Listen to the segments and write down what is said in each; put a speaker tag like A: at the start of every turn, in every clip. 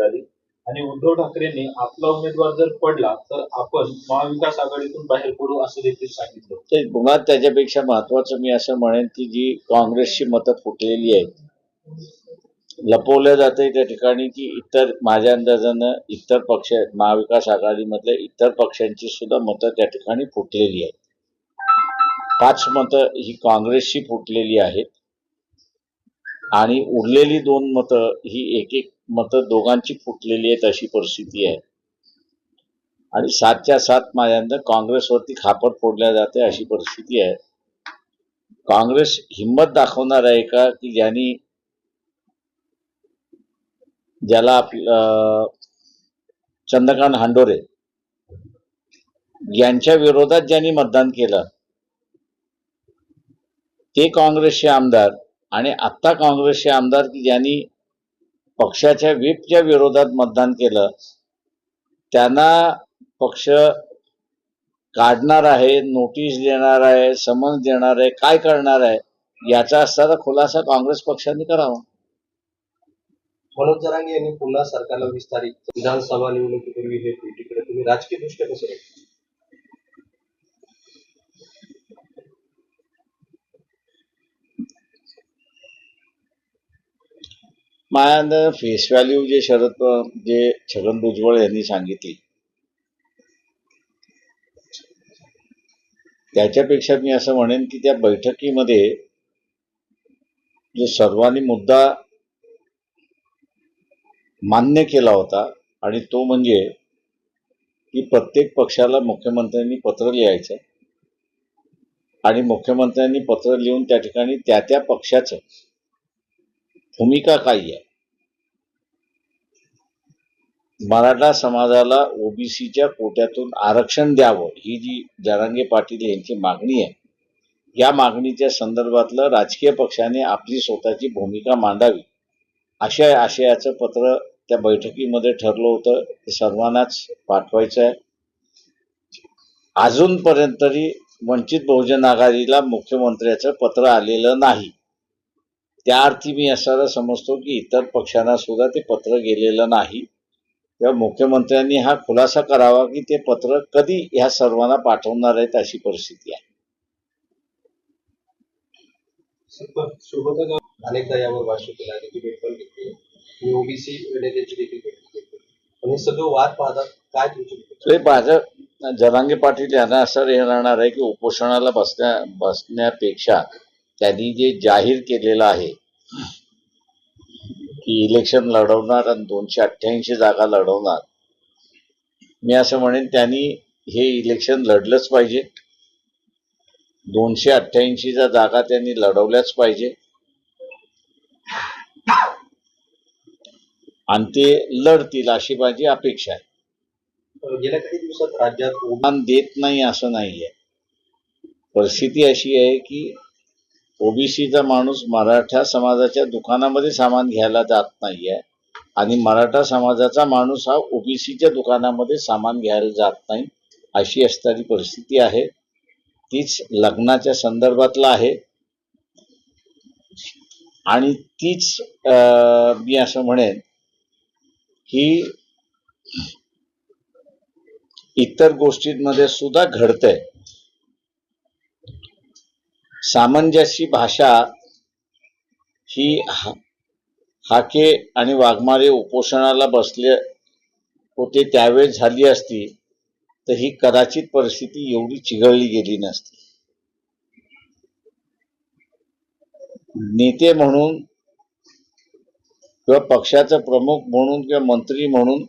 A: निघाली आणि उद्धव ठाकरेंनी आपला उमेदवार जर पडला तर आपण महाविकास आघाडीतून बाहेर पडू असं देखील सांगितलं.
B: मुळात त्याच्यापेक्षा महत्वाचं मी असं म्हणेन की जी काँग्रेसची मतं फुटलेली आहेत लपवलं जाते त्या ठिकाणी की इतर माझ्या अंदाजानं इतर पक्ष महाविकास आघाडीमधल्या इतर पक्षांची सुद्धा मतं त्या ठिकाणी फुटलेली आहेत. पाच मतं ही काँग्रेसची फुटलेली आहेत. आणि उरलेली दोन मतं ही एक एक मतं दोघांची फुटलेली आहेत अशी परिस्थिती आहे. आणि सातच्या सात माझ्यानं काँग्रेसवरती खापर फोडल्या जाते अशी परिस्थिती आहे. काँग्रेस हिंमत दाखवणार आहे का की ज्यांनी ज्याला आपलं चंद्रकांत हांडोरे यांच्या विरोधात ज्यांनी मतदान केलं ते काँग्रेसचे आमदार आणि आत्ता काँग्रेसचे आमदार की ज्यांनी पक्षाच्या व्हीपच्या विरोधात मतदान केलं त्यांना पक्ष काढणार आहे नोटीस देणार आहे समन्स देणार आहे काय करणार आहे याचा असताना खुलासा काँग्रेस पक्षाने करावा.
C: मनोज जरांगे यांनी पुन्हा सरकारला विस्तारित विधानसभा निवडणुकीपूर्वी हे तुम्ही राजकीय दृष्ट्या कसं
B: माझ्या फेस व्हॅल्यू जे शरद जे छगन भुजबळ यांनी सांगितली त्याच्यापेक्षा मी असं म्हणेन की त्या बैठकीमध्ये जो सर्वांनी मुद्दा मान्य केला होता आणि तो म्हणजे की प्रत्येक पक्षाला मुख्यमंत्र्यांनी पत्र लिहायचं आणि मुख्यमंत्र्यांनी पत्र लिहून त्या ठिकाणी त्या त्या पक्षाचं भूमिका काय आहे? मराठा समाजाला ओबीसीच्या कोट्यातून आरक्षण द्यावं ही जी जरांगे पाटील यांची मागणी आहे या मागणीच्या संदर्भातलं राजकीय पक्षाने आपली स्वतःची भूमिका मांडावी अशा आशयाचं पत्र त्या बैठकीमध्ये ठरलं होतं ते सर्वांनाच पाठवायचं आहे. अजूनपर्यंत तरी वंचित बहुजन आघाडीला मुख्यमंत्र्याचं पत्र आलेलं नाही. त्या अर्थी मी असं समजतो की इतर पक्षांना सुद्धा ते पत्र गेलेलं नाही. तेव्हा मुख्यमंत्र्यांनी हा खुलासा करावा की ते पत्र कधी ह्या सर्वांना पाठवणार आहेत अशी परिस्थिती आहे.
C: अनेकदा यावर भाष्य केलं पण घेतली. ओबीसी नेत्याची देखील पण हे सगळं वाद पाहतात काय तुमची
B: तर माझं जरांगे पाटील यांना असं हे राहणार आहे की उपोषणाला बसण्या बसण्यापेक्षा त्यांनी जे जाहीर केलेलं आहे की इलेक्शन लढवणार आणि दोनशे अठ्ठ्याऐंशी जागा लढवणार. मी असं म्हणेन त्यांनी हे इलेक्शन लढलंच पाहिजे. दोनशे अठ्ठ्याऐंशीच्या जागा त्यांनी लढवल्याच पाहिजे. आणि ते लढतील अशी माझी अपेक्षा आहे.
C: गेल्या काही दिवसात राज्यात OBC
B: मान देत नाही असं नाहीये. परिस्थिती अशी आहे की ओबीसीचा माणूस मराठा समाजाच्या दुकानामध्ये सामान घ्यायला जात नाहीये. आणि मराठा समाजाचा माणूस हा ओबीसीच्या दुकानामध्ये सामान घ्यायला जात नाही अशी असणारी परिस्थिती आहे. तीच लग्नाच्या संदर्भातला आहे. आणि तीच मी असं म्हणेन की इतर गोष्टींमध्ये सुद्धा घडतंय. सामंजस्य भाषा ही हा- हाके आणि वाघमारे उपोषणाला बसले होते त्यावेळेस झाली असती तर ही कदाचित परिस्थिती एवढी चिघळली गेली नसती. नेते म्हणून किंवा पक्षाचा प्रमुख म्हणून किंवा मंत्री म्हणून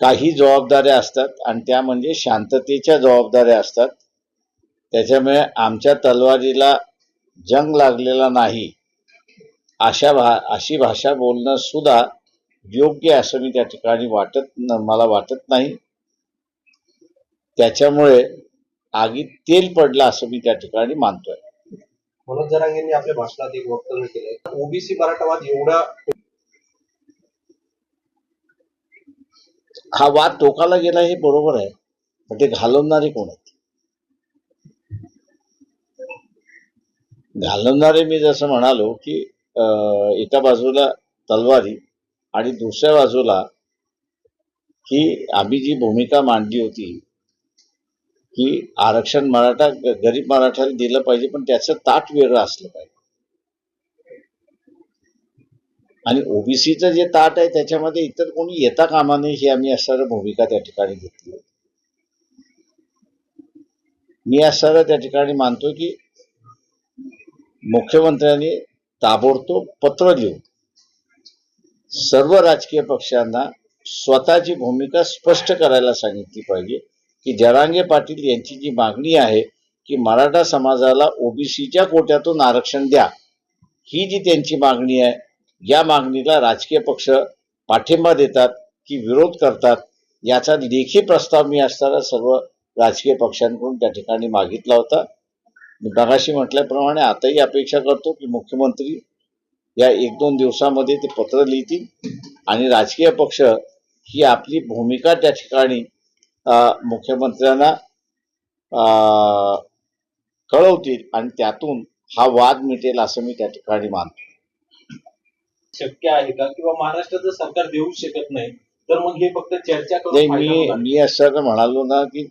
B: काही जबाबदाऱ्या असतात आणि त्या म्हणजे शांततेच्या जबाबदाऱ्या असतात. त्याच्यामुळे आमच्या तलवारीला जंग लागलेला नाही. अशा भा अशी भाषा बोलणं सुद्धा योग्य आहे असं मी त्या ठिकाणी वाटत न- मला वाटत नाही. त्याच्यामुळे आगीत तेल पडलं असं मी त्या ठिकाणी मानतोय.
C: मनोज जरांगेंनी आपल्या भाषणात एक वक्तव्य केलंय. ओबीसी मराठावाद एवढा
B: हा वाद टोकाला गेला हे बरोबर आहे पण ते घालवणारे कोण आहेत? घालवणारे मी जसं म्हणालो की एका बाजूला तलवारी आणि दुसऱ्या बाजूला की आम्ही जी भूमिका मांडली होती की आरक्षण मराठा गरीब मराठ्याला दिलं पाहिजे पण त्याचं ताट वेगळं असलं पाहिजे. आणि ओबीसीचं जे ताट आहे त्याच्यामध्ये इतर कोणी येता कामा नये ही आम्ही असणारी भूमिका त्या ठिकाणी घेतली मी असणारं त्या ठिकाणी मानतो की मुख्यमंत्र्यांनी ताबडतोब पत्र लिहून सर्व राजकीय पक्षांना स्वतःची भूमिका स्पष्ट करायला सांगितली पाहिजे की जरांगे पाटील यांची जी मागणी आहे की मराठा समाजाला ओबीसीच्या कोट्यातून आरक्षण द्या ही जी त्यांची मागणी आहे या मागणीला राजकीय पक्ष पाठिंबा देतात की विरोध करतात याचा लेखी प्रस्ताव मी असताना सर्व राजकीय पक्षांकडून त्या ठिकाणी मागितला होता. मगाशी म्हटल्याप्रमाणे आताही अपेक्षा करतो की मुख्यमंत्री या एक दोन दिवसामध्ये ते पत्र लिहितील. आणि राजकीय पक्ष ही आपली भूमिका त्या ठिकाणी मुख्यमंत्र्यांना अं, कळवतील आणि त्यातून हा वाद मिटेल असं मी त्या ठिकाणी मानतो.
A: शक्य आहे का? किंवा महाराष्ट्राचं सरकार देऊ शकत नाही. तर मग हे फक्त चर्चा करून
B: मी. मी असं म्हणालो ना की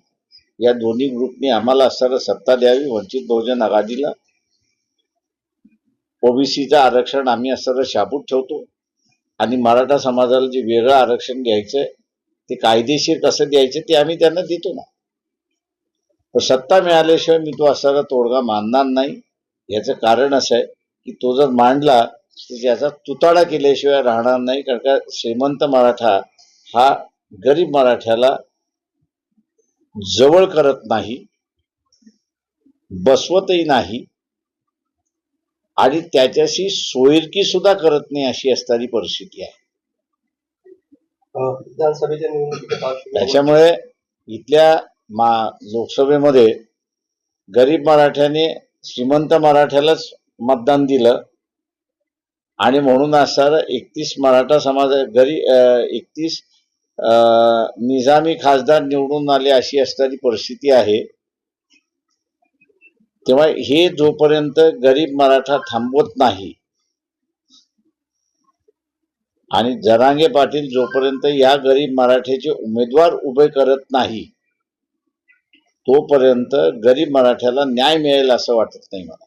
B: या दोन्ही ग्रुपनी आम्हाला असताना सत्ता द्यावी वंचित बहुजन आघाडीला. ओबीसीचं आरक्षण आम्ही असताना शाबूत ठेवतो. आणि मराठा समाजाला जे वेगळं आरक्षण घ्यायचंय ते कायदेशीर कसं द्यायचं ते आम्ही त्यांना देतो ना. पण सत्ता मिळाल्याशिवाय मी तो असणारा तोडगा मानणार नाही. याचं कारण असं आहे की तो जर मांडला तर त्याचा तुताडा केल्याशिवाय राहणार नाही कारण का श्रीमंत मराठा हा गरीब मराठ्याला जवळ करत नाही बसवतही नाही आणि त्याच्याशी सोयीरकी सुद्धा करत नाही अशी असणारी परिस्थिती आहे.
C: विधानसभेच्या निवडणुकीच्या
B: त्याच्यामुळे इथल्या मा लोकसभेमध्ये गरीब मराठ्याने श्रीमंत मराठ्यालाच मतदान दिलं आणि म्हणून असणारा एकतीस मराठा समाज गरी एकतीस निजामी खासदार निवडून आले अशी असणारी परिस्थिती आहे. तेव्हा हे जोपर्यंत गरीब मराठा थांबवत नाही आणि जरांगे पाटील जोपर्यंत या गरीब मराठ्याचे उमेदवार उभे करत नाही तोपर्यंत गरीब मराठ्याला न्याय मिळेल असं वाटत नाही मला.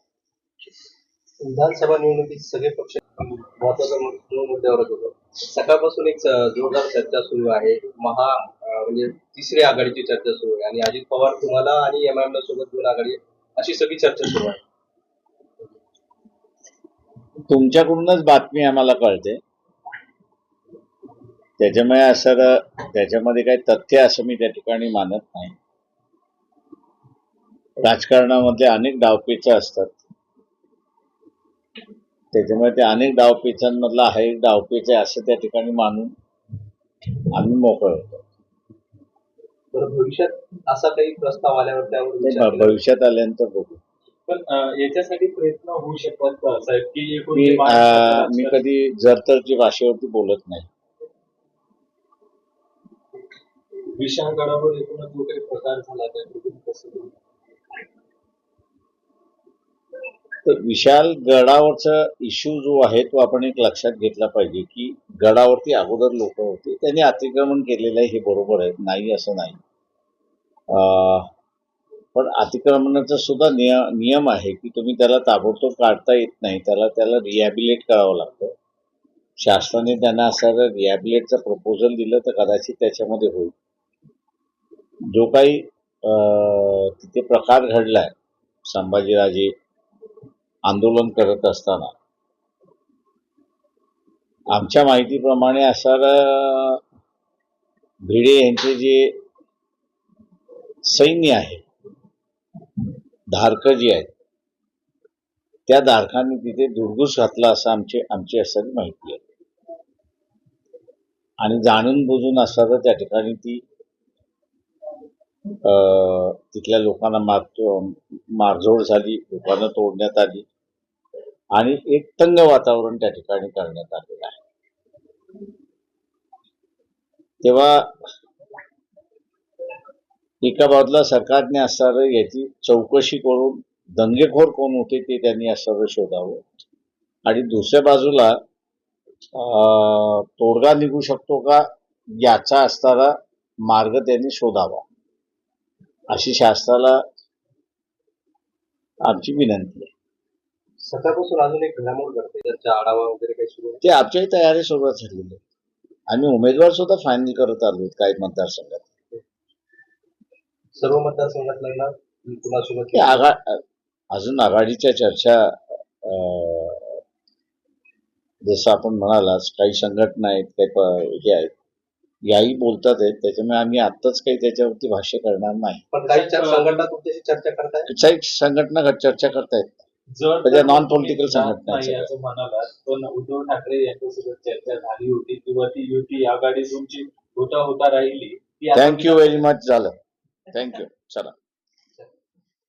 C: विधानसभा निवडणुकीत सगळे पक्ष महत्त्वाचा मुद्द्यावरच होतो. सकाळपासून एक जोरदार चर्चा सुरू आहे. महा म्हणजे तिसरी आघाडीची चर्चा सुरू आहे. आणि अजित पवार तुम्हाला आणि एम एम सोबत दोन आघाडी अशी सगळी चर्चा सुरू आहे.
B: तुमच्याकडूनच बातमी आम्हाला कळते. त्याच्यामुळे असं त्याच्यामध्ये काही तथ्य असं मी त्या ठिकाणी मानत नाही. राजकारणामध्ये अनेक डावपेच असतात. त्याच्यामुळे ते अनेक डावपेचांमधला हा एक डावपेच आहे असं त्या ठिकाणी मानून आम्ही मोकळ होतो.
C: भविष्यात असा काही प्रस्ताव आल्यावर त्यावर
B: भविष्यात आल्यानंतर बघू.
A: पण याच्यासाठी प्रयत्न होऊ शकतात का? साहेब की
B: मी कधी जरतरची भाषेवरती बोलत नाही.
A: विशाळगडावर एकूणच जो काही प्रकार झाला त्यातून कसं तुम्ही-
B: तर विशाल गडावरचा इश्यू जो आहे तो आपण एक लक्षात घेतला पाहिजे की गडावरती अगोदर लोक होते. त्यांनी अतिक्रमण केलेलं आहे हे बरोबर आहे नाही असं नाही. अं, पण अतिक्रमणाचा सुद्धा नियम नियम आहे की तुम्ही त्याला ताबडतोब काढता येत नाही त्याला त्याला रिहॅबिलेट करावं लागतं. शासनाने त्यांना असं रिहॅबिलेटचं प्रपोजल दिलं तर कदाचित त्याच्यामध्ये होईल. जो काही तिथे प्रकार घडलाय संभाजीराजे आंदोलन करत असताना. आमच्या माहितीप्रमाणे असणारं भिडे यांचे जे सैन्य आहे धारक जी आहेत त्या धारकांनी तिथे दुर्गुस घातला असं आमचे आमची असणारी माहिती आहे. आणि जाणून बुजून असणारं त्या ठिकाणी ती तिथल्या लोकांना मार मारझोड झाली दुकानं तोडण्यात आली. आणि एक तंग वातावरण त्या ठिकाणी करण्यात आलेलं आहे. तेव्हा एका बाजूला सरकारने असणारं याची चौकशी करून दंगेखोर कोण होते ते त्यांनी असणारं शोधावं. आणि दुसऱ्या बाजूला अं, तोडगा निघू शकतो का याचा असणारा मार्ग त्यांनी शोधावा. अशी शासनाला आमची विनंती आहे.
C: सकाळपासून अजून एक घडामोड घडते त्याचा आढावा वगैरे काही सुरू
B: ते आमच्याही तयारी सुरुवात झालेली आहे. आम्ही उमेदवार सुद्धा फायनल करत आलो काही मतदारसंघात.
C: सर्व मतदारसंघातल्या कुणासोबत
B: ते आघा अजून आघाडीच्या चर्चा जसं आपण म्हणालास काही संघटना आहेत काही हे आहेत. याही बोलतात आहेत. त्याच्यामुळे आम्ही आत्ताच काही त्याच्यावरती भाष्य करणार नाही.
C: पण काही संघटना तुमच्याशी चर्चा करताय?
B: काही संघटना चर्चा करतायत.
A: जर
B: म्हणजे
A: तुम्ही जात
B: संघटना.
A: असं म्हणालात पण उद्धव ठाकरे यांच्यासोबत चर्चा झाली होती किंवा ती युती आघाडी तुमची होता होता राहिली
B: थँक्यू व्हेरी मच झालं. थँक्यू चला.